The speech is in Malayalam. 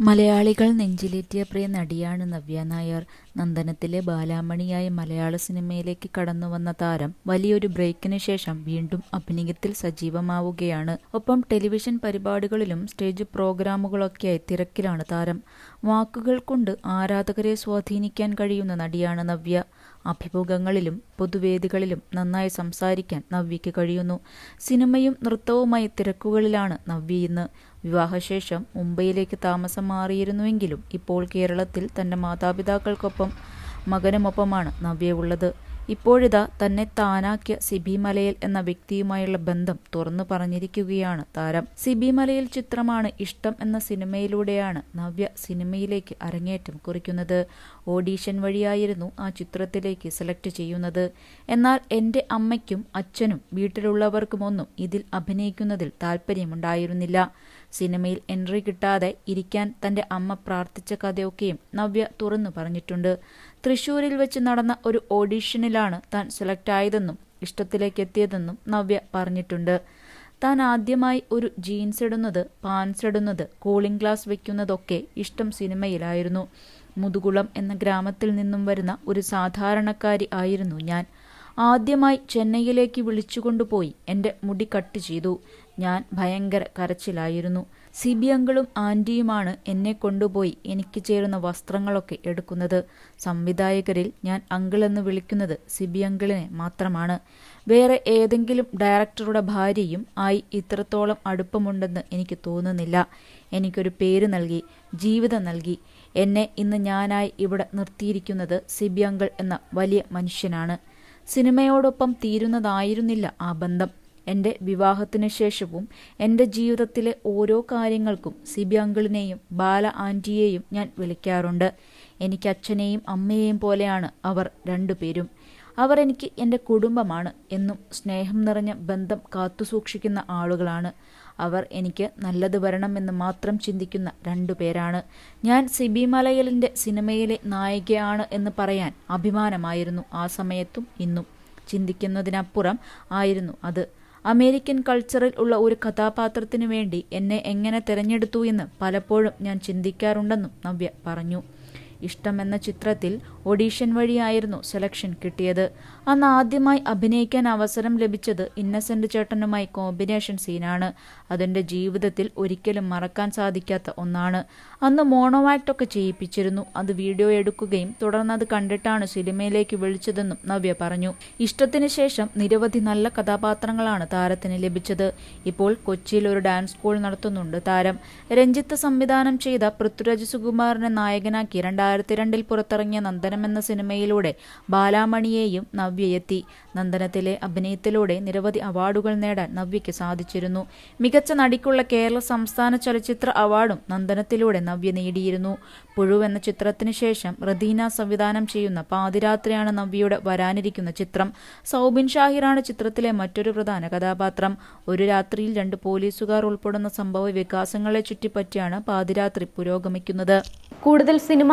മലയാളികൾ നെഞ്ചിലേറ്റിയ പ്രിയ നടിയാണ് നവ്യ നായർ. നന്ദനത്തിലെ ബാലാമണിയായി മലയാള സിനിമയിലേക്ക് കടന്നുവന്ന താരം വലിയൊരു ബ്രേക്കിന് ശേഷം വീണ്ടും അഭിനയത്തിൽ സജീവമാവുകയാണ്. ഒപ്പം ടെലിവിഷൻ പരിപാടികളിലും സ്റ്റേജ് പ്രോഗ്രാമുകളൊക്കെയായി തിരക്കിലാണ് താരം. വാക്കുകൾ കൊണ്ട് ആരാധകരെ സ്വാധീനിക്കാൻ കഴിയുന്ന നടിയാണ് നവ്യ. അഭിമുഖങ്ങളിലും പൊതുവേദികളിലും നന്നായി സംസാരിക്കാൻ നവ്യയ്ക്ക് കഴിയുന്നു. സിനിമയും നൃത്തവുമായി തിരക്കുകളിലാണ് നവ്യ ഇന്ന്. വിവാഹശേഷം മുംബൈയിലേക്ക് താമസം മാറിയിരുന്നുവെങ്കിലും ഇപ്പോൾ കേരളത്തിൽ തന്റെ മാതാപിതാക്കൾക്കൊപ്പം മകനുമൊപ്പമാണ് നവ്യ ഉള്ളത്. ഇപ്പോഴിതാ തന്നെ താനാക്കിയ സിബി മലയിൽ എന്ന വ്യക്തിയുമായുള്ള ബന്ധം തുറന്നു പറഞ്ഞിരിക്കുകയാണ് താരം. സിബിമലയിൽ ചിത്രമാണ് ഇഷ്ടം എന്ന സിനിമയിലൂടെയാണ് നവ്യ സിനിമയിലേക്ക് അരങ്ങേറ്റം കുറിക്കുന്നത്. ഓഡീഷൻ വഴിയായിരുന്നു ആ ചിത്രത്തിലേക്ക് സെലക്ട് ചെയ്യുന്നത്. എന്നാൽ എന്റെ അമ്മയ്ക്കും അച്ഛനും വീട്ടിലുള്ളവർക്കുമൊന്നും ഇതിൽ അഭിനയിക്കുന്നതിൽ താല്പര്യമുണ്ടായിരുന്നില്ല സിനിമയിൽ എൻട്രി കിട്ടാതെ ഇരിക്കാൻ തന്റെ അമ്മ പ്രാർത്ഥിച്ച കഥയൊക്കെയും നവ്യ തുറന്നു പറഞ്ഞിട്ടുണ്ട്. തൃശൂരിൽ വെച്ച് നടന്ന ഒരു ഓഡീഷനിലാണ് താൻ സെലക്ട് ആയതെന്നും ഇഷ്ടത്തിലേക്ക് എത്തിയതെന്നും നവ്യ പറഞ്ഞിട്ടുണ്ട്. താൻ ആദ്യമായി ഒരു ജീൻസ് ഇടുന്നത് പാൻസ് ഇടുന്നത് കൂളിംഗ് ഗ്ലാസ് വെക്കുന്നതൊക്കെ ഇഷ്ടം സിനിമയിലായിരുന്നു. മുതുകുളം എന്ന ഗ്രാമത്തിൽ നിന്നും വരുന്ന ഒരു സാധാരണക്കാരി ആയിരുന്നു ഞാൻ. ആദ്യമായി ചെന്നൈയിലേക്ക് വിളിച്ചുകൊണ്ടുപോയി എന്റെ മുടി കട്ട് ചെയ്തു. ഞാൻ ഭയങ്കര കരച്ചിലായിരുന്നു. സിബി അങ്കിളും ആന്റിയുമാണ് എന്നെ കൊണ്ടുപോയി എനിക്ക് ചേരുന്ന വസ്ത്രങ്ങളൊക്കെ എടുക്കുന്നത്. സംവിധായകരിൽ ഞാൻ അങ്കിൾ എന്ന് വിളിക്കുന്നത് സിബി അങ്കിളിനെ മാത്രമാണ്. വേറെ ഏതെങ്കിലും ഡയറക്ടറുടെ ഭാര്യയും ആയി ഇത്രത്തോളം അടുപ്പമുണ്ടെന്ന് എനിക്ക് തോന്നുന്നില്ല. എനിക്കൊരു പേര് നൽകി ജീവിതം നൽകി. എന്നെ ഇന്ന് ഞാനായി ഇവിടെ നിർത്തിയിരിക്കുന്നത് സിബി അങ്കിൾ എന്ന വലിയ മനുഷ്യനാണ്. സിനിമയോടൊപ്പം തീരുന്നതായിരുന്നില്ല ആ ബന്ധം. എന്റെ വിവാഹത്തിന് ശേഷവും എന്റെ ജീവിതത്തിലെ ഓരോ കാര്യങ്ങൾക്കും സിബി അങ്കിളിനെയും ബാല ആന്റിയെയും ഞാൻ വിളിക്കാറുണ്ട്. എനിക്ക് അച്ഛനെയും അമ്മയെയും പോലെയാണ് അവർ രണ്ടുപേരും. അവർ എനിക്ക് എന്റെ കുടുംബമാണ് എന്നും സ്നേഹം നിറഞ്ഞ ബന്ധം കാത്തുസൂക്ഷിക്കുന്ന ആളുകളാണ്. അവർ എനിക്ക് നല്ലത് വരണമെന്ന് മാത്രം ചിന്തിക്കുന്ന രണ്ടു പേരാണ്. ഞാൻ സിബി മലയലിന്റെ സിനിമയിലെ നായികയാണ് എന്ന് പറയാൻ അഭിമാനമായിരുന്നു ആ സമയത്തും ഇന്നും. ചിന്തിക്കുന്നതിനപ്പുറം ആയിരുന്നു അത്. അമേരിക്കൻ കൾച്ചറിൽ ഉള്ള ഒരു കഥാപാത്രത്തിനു വേണ്ടി എന്നെ എങ്ങനെ തിരഞ്ഞെടുത്തു എന്ന് പലപ്പോഴും ഞാൻ ചിന്തിക്കാറുണ്ടെന്നും നവ്യ പറഞ്ഞു. ഇഷ്ടം എന്ന ചിത്രത്തിൽ ഓഡീഷൻ വഴിയായിരുന്നു സെലക്ഷൻ കിട്ടിയത്. അന്ന് ആദ്യമായി അഭിനയിക്കാൻ അവസരം ലഭിച്ചത് ഇന്നസെന്റ് ചേട്ടനുമായി കോമ്പിനേഷൻ സീനാണ്. അതെന്റെ ജീവിതത്തിൽ ഒരിക്കലും മറക്കാൻ സാധിക്കാത്ത ഒന്നാണ്. അന്ന് മോണോ ആക്ടൊക്കെ ചെയ്യിപ്പിച്ചിരുന്നു. അത് വീഡിയോ എടുക്കുകയും തുടർന്ന് അത് കണ്ടിട്ടാണ് സിനിമയിലേക്ക് വിളിച്ചതെന്നും നവ്യ പറഞ്ഞു. ഇഷ്ടത്തിന് ശേഷം നിരവധി നല്ല കഥാപാത്രങ്ങളാണ് താരത്തിന് ലഭിച്ചത്. ഇപ്പോൾ കൊച്ചിയിൽ ഒരു ഡാൻസ് സ്കൂൾ നടത്തുന്നുണ്ട് താരം. രഞ്ജിത്ത് സംവിധാനം ചെയ്ത പൃഥ്വിരാജ് സുകുമാറിനെ നായകനാക്കി രണ്ടായിരത്തി രണ്ടിൽ പുറത്തിറങ്ങിയ നന്ദനം എന്ന സിനിമയിലൂടെ ബാലാമണിയെയും നവ്യയെത്തി നന്ദനത്തിലെ അഭിനയത്തിലൂടെ നിരവധി അവാർഡുകൾ നേടാൻ നവ്യയ്ക്ക് സാധിച്ചിരുന്നു. മികച്ച നടിക്കുള്ള കേരള സംസ്ഥാന ചലച്ചിത്ര അവാർഡും നന്ദനത്തിലൂടെ നവ്യ നേടിയിരുന്നു. പുഴു എന്ന ചിത്രത്തിന് ശേഷം റദീന സംവിധാനം ചെയ്യുന്ന പാതിരാത്രിയാണ് നവ്യയുടെ വരാനിരിക്കുന്ന ചിത്രം. സൗബിൻ ഷാഹിറാണ് ചിത്രത്തിലെ മറ്റൊരു പ്രധാന കഥാപാത്രം. ഒരു രാത്രിയിൽ രണ്ട് പോലീസുകാർ ഉൾപ്പെടുന്ന സംഭവ വികാസങ്ങളെ ചുറ്റിപ്പറ്റിയാണ് പാതിരാത്രി പുരോഗമിക്കുന്നത്. കൂടുതൽ സിനിമ